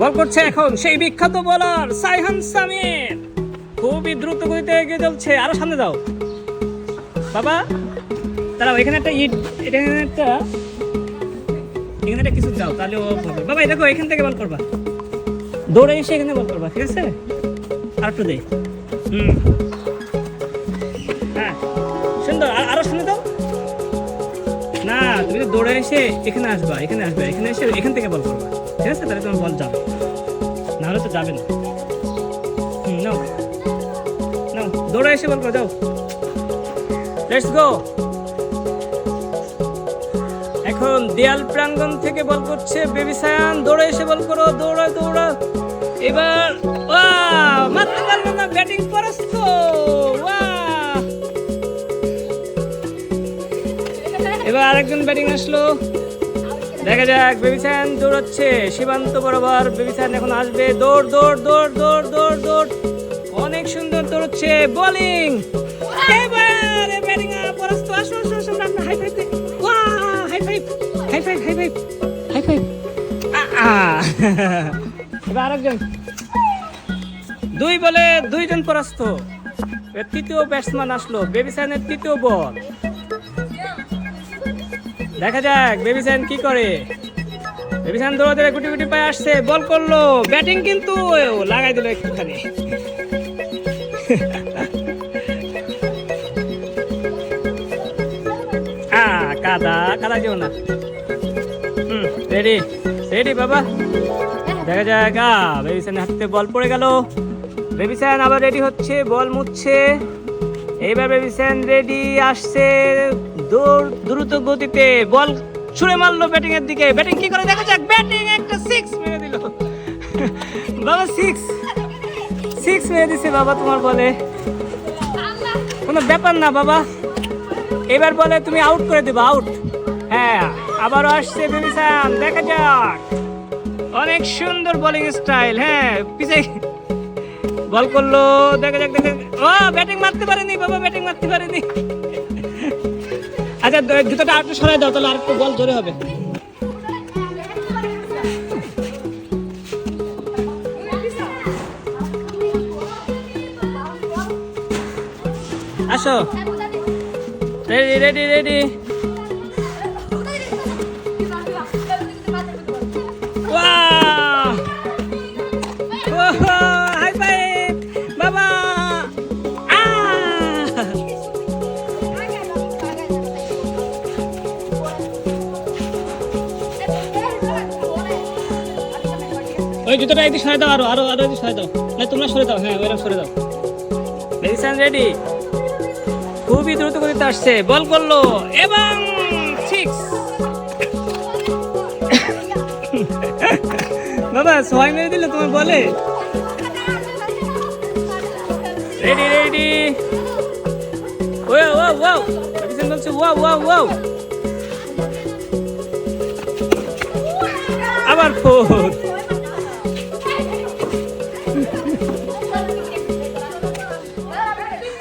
বল করছে এখন সেই বিখ্যাত বোলার সাইহান সামির। খুবই দ্রুত গতিতে এগিয়ে চলছে। আরও সামনে যাও বাবা, দাঁড়াও, এখানে একটা ইট, এখানে একটা এখানে একটা কিছু দাও, তাহলে ও হবে বাবা দেখো, এখান থেকে বল করবা। দৌড়ে এসে এখানে বল করবা, ঠিক আছে? আর একটু দে। হুম। হ্যাঁ। তুমি তো দৌড়ে এসে এখানে আসবা, এখানে আসবে, এখানে এসে এখান থেকে বল করবা। ঠিক আছে? তাহলে তোমার বল যাবে। নাহলে তো যাবে না। হুম, নাও। দৌড়ে এসে বল করো, যাও। লেটস গো এখন দেয়াল প্রাঙ্গণ থেকে বল করছে বেবি সায়ান। দৌড়ে এসে বল করো, দৌড়া দৌড়া। এবার এবার আরেকজন ব্যাটিং আসলো। দেখা যাক বেবিসান দৌড়াচ্ছে। সীমান্ত বরাবর বেবিসান এখন আসবে। দৌড় দৌড় দৌড় দৌড় দৌড় দৌড়। অনেক সুন্দর দৌড়চ্ছে। বোলিং এবারে ব্যাটিং পরাস্ত। আসো আসো আসো, আমরা হাই ফাইভ ওয়া, high five high five high five high five এবার আরেকজন। দুই বলে দুইজন পরাস্ত। তৃতীয় ব্যাটসম্যান আসলো। বেবিসানের তৃতীয় বল দেখা যাক বেবি সাইন কি করে? বেবি সাইন দৌড়া দৌড়ে গুটি গুটি পায়ে আসছে, বল করল, ব্যাটিং কিন্তু লাগাই দিল একটুখানি। কাদা কাদা যেও না। হুম, রেডি রেডি বাবা। দেখা যাক, আ বেবি সাইনের হাতে বল পড়ে গেল। বেবি সাইন আবার রেডি হচ্ছে, বল মুছছে। এইবার বেবি স্যান রেডি, আসছে। দ্রুত গতিতে বল ছুঁড়ে মারলো ব্যাটিং এর দিকে। ব্যাটিং কি করে? দেখা যাক। ব্যাটিং একটা সিক্স মেরে দিল। বাবা সিক্স সিক্স মেরে দিছে বাবা তোমার বলে। কোনো ব্যাপার না বাবা। এবার বলে তুমি আউট করে দিবা আউট হ্যাঁ আবারও আসছে বেবি স্যান দেখা যাক। অনেক সুন্দর বোলিং স্টাইল হ্যাঁ পিছে। বল করল। দেখা যাক, দেখা। ও ব্যাটিং মারতে পারেনি বাবা ব্যাটিং মারতে পারেনি। জুতোটা আরেকটু সরাই দাও তাহলে আরেকটু বল জোরে হবে। আসো। রেডি রেডি রেডি ওই জুতোটা একদিন সরে দাও আরও আরও আরও একদিন সরে দাও। না তোমরা সরে দাও হ্যাঁ ওইরকম সরে দাও। মেডিসিন রেডি খুবই দ্রুত গতিতে আসছে, বল করল, এবং সিক্স বাবা ছয় মেরে দিলে তোমার বলে। Ready ready wow wow wow medicine বলছে ওয়াও ওয়াও ওয়াও আবার ফোর